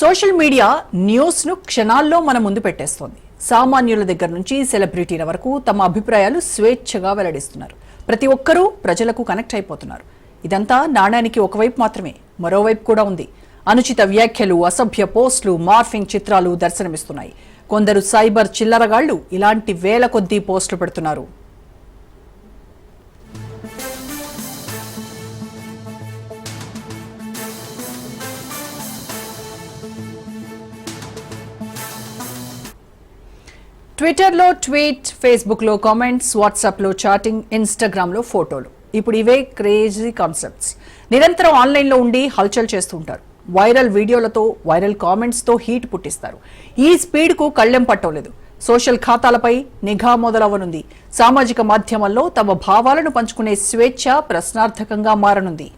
Social media న్యూస్ను క్షణాల్లో మన ముందు పెట్టేస్తోంది. సామాన్యుల దగ్గర నుంచి సెలబ్రిటీల వరకు తమ అభిప్రాయాలు స్వేచ్ఛగా వెల్లడిస్తున్నారు. ప్రతి ఒక్కరూ ప్రజలకు కనెక్ట్ అయిపోతున్నారు. ఇదంతా నాణానికి ఒకవైపు మాత్రమే మరోవైపు కూడా ఉంది. అనుచిత వ్యాఖ్యలు అసభ్య పోస్టులు మార్ఫింగ్ చిత్రాలు దర్శనమిస్తున్నాయి. కొందరు సైబర్ చిల్లరగాళ్ళు ఇలాంటి వేల కొద్దీ పోస్టులు పెడుతున్నారు. ట్విట్టర్లో ట్వీట్ ఫేస్బుక్లో కామెంట్స్ వాట్సాప్లో చాటింగ్ ఇన్స్టాగ్రామ్లో ఫోటోలు. ఇప్పుడు ఇవే క్రేజీ కాన్సెప్ట్స్. నిరంతరం ఆన్లైన్లో ఉండి హల్చల్ చేస్తూ ఉంటారు. వైరల్ వీడియోలతో వైరల్ కామెంట్స్తో హీట్ పుట్టిస్తారు. ఈ స్పీడ్కు కళ్ళెం పట్టలేదు. సోషల్ ఖాతాలపై నిఘా మొదలవనుంది. సామాజిక మాధ్యమాల్లో తమ భావాలను పంచుకునే స్వేచ్ఛ ప్రశ్నార్థకంగా మారనుంది.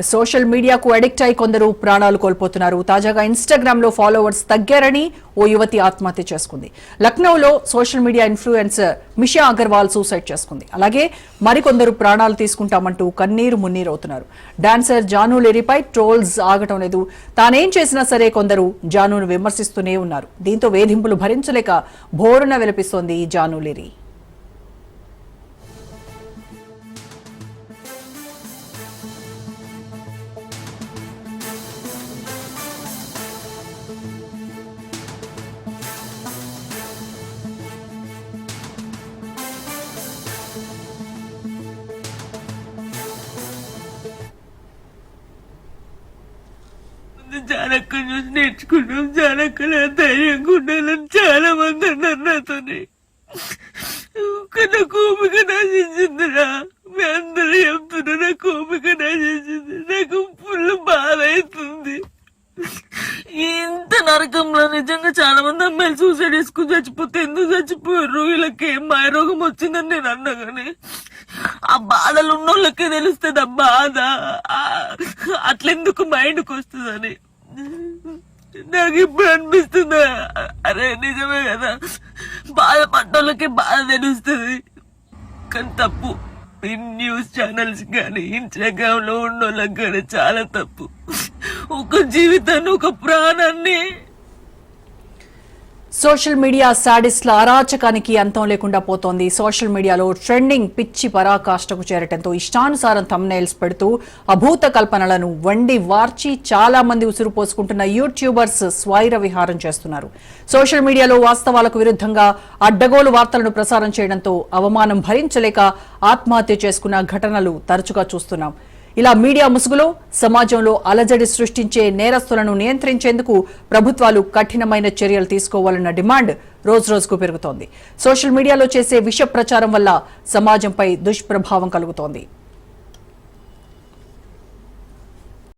సోషల్ మీడియాకు అడిక్ట్ అయి కొందరు ప్రాణాలు కోల్పోతున్నారు. తాజాగా ఇన్స్టాగ్రామ్లో ఫాలోవర్స్ తగ్గారని ఓ యువతి ఆత్మహత్య చేసుకుంది. లక్నోలో social media influencer Misha Agarwal suicide చేసుకుంది. అలాగే మరికొందరు ప్రాణాలు తీసుకుంటామంటూ కన్నీరు మున్నీరవుతున్నారు డాన్సర్ జాను లిరిపై ట్రోల్స్ ఆగటం లేదు. తానేం చేసినా సరే కొందరు జానును విమర్శిస్తూనే ఉన్నారు. దీంతో వేధింపులు భరించలేక భోరున విలపిస్తోంది జాను లిరి. జానక్క చూసి నేర్చుకున్నాం జానక్కల ధైర్యంగా ఉండాలని చాలా మంది అన్నారు నాతోని. నా కోపిక నాశించిందిరా. మీ అందరూ చెప్తున్నా నా కోపిక నశించింది నాకు ఫుల్ బాధ అవుతుంది ఇంత నరకంలో నిజంగా చాలా మంది అమ్మాయిలు సూసైడ్ చేసుకుని చచ్చిపోతే ఎందుకు చచ్చిపోయారు? వీళ్ళకి ఏం మాయరోగం వచ్చిందని నేను అన్నా కానీ ఆ బాధలు ఉన్నోళ్ళకే తెలుస్తుంది ఆ బాధ అట్లెందుకు మైండ్కి వస్తుందని. నాకు ఇప్పుడు అనిపిస్తుంది అరే నిజమే కదా బాధపడ్డోళ్ళకి బాధ తెలుస్తుంది. కానీ తప్పు. ఈ న్యూస్ ఛానల్స్ కానీ ఇన్స్టాగ్రామ్లో ఉన్నోళ్ళకి కానీ చాలా తప్పు. ఒక జీవితాన్ని ఒక ప్రాణాన్ని సోషల్ మీడియా శాడిస్ట్ల అరాచకానికి అంతం లేకుండా పోతోంది. సోషల్ మీడియాలో ట్రెండింగ్ పిచ్చి పరాకాష్ఠకు చేరటంతో ఇష్టానుసారం thumbnails పెడుతూ అభూత కల్పనలను వండి వార్చి చాలా మంది ఉసురు పోసుకుంటున్న యూట్యూబర్స్ స్వైర విహారం చేస్తున్నారు. సోషల్ మీడియాలో వాస్తవాలకు విరుద్ధంగా అడ్డగోలు వార్తలను ప్రసారం చేయడంతో అవమానం భరించలేక ఆత్మహత్య చేసుకున్న ఘటనలు తరచుగా చూస్తున్నాం. ఇలా మీడియా ముసుగులో సమాజంలో అలజడి సృష్టించే నేరస్తులను నియంత్రించేందుకు ప్రభుత్వాలు కఠినమైన చర్యలు తీసుకోవాలన్న డిమాండ్ రోజురోజుకు పెరుగుతోంది. సోషల్ మీడియాలో చేసే విష ప్రచారం వల్ల సమాజంపై దుష్ప్రభావం కలుగుతోంది.